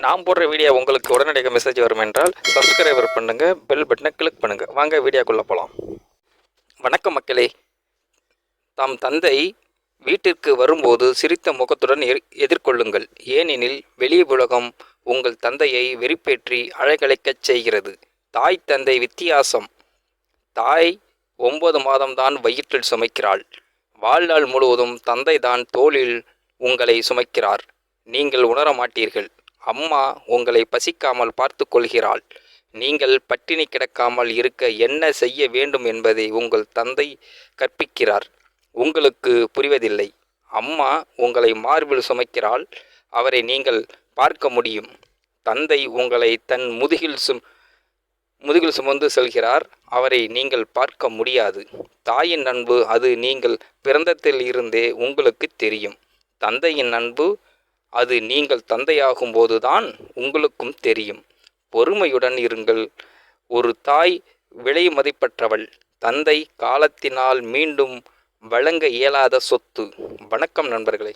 நான் போடுற வீடியோ உங்களுக்கு உடனடியாக மெசேஜ் வரும் என்றால் சப்ஸ்கிரைபர் பண்ணுங்கள் பெல் பட்டனை கிளிக் பண்ணுங்கள் வாங்க வீடியோக்குள்ளே போகலாம் வணக்கம் மக்களே. தாம் தந்தை வீட்டிற்கு வரும்போது சிரித்த முகத்துடன் எதிர்- எதிர்கொள்ளுங்கள். ஏனெனில் வெளி உலகம் உங்கள் தந்தையை வெறிப்பேற்றி அழகழைக்கச் செய்கிறது. தாய் தந்தை வித்தியாசம். தாய் ஒன்பது மாதம்தான் வயிற்றில் சுமைக்கிறாள். வாழ்நாள் முழுவதும் தந்தை தான் தோளில் உங்களை சுமைக்கிறார். நீங்கள் உணர மாட்டீர்கள் அம்மா உங்களை பசிக்காமல் பார்த்து கொள்கிறாள் நீங்கள் பட்டினி கிடக்காமல் இருக்க என்ன செய்ய வேண்டும் என்பதை உங்கள் தந்தை கற்பிக்கிறார். உங்களுக்கு புரிவதில்லை. அம்மா உங்களை மார்பில் சுமைக்கிறாள். அவரை நீங்கள் பார்க்க முடியும். தந்தை உங்களை தன் முதுகில் சும் முதுகில் சுமந்து செல்கிறார். அவரை நீங்கள் பார்க்க முடியாது. தாயின் அன்பு அது நீங்கள் பிறந்தத்தில் இருந்தே உங்களுக்கு தெரியும். தந்தையின் அன்பு அது நீங்கள் தந்தையாகும் போதுதான் உங்களுக்கும் தெரியும். பொறுமையுடன் இருங்கள். ஒரு தாய் விலை மதிப்பற்றவள். தந்தை காலத்தினால் மீண்டும் வழங்க இயலாத சொத்து. வணக்கம் நண்பர்களே.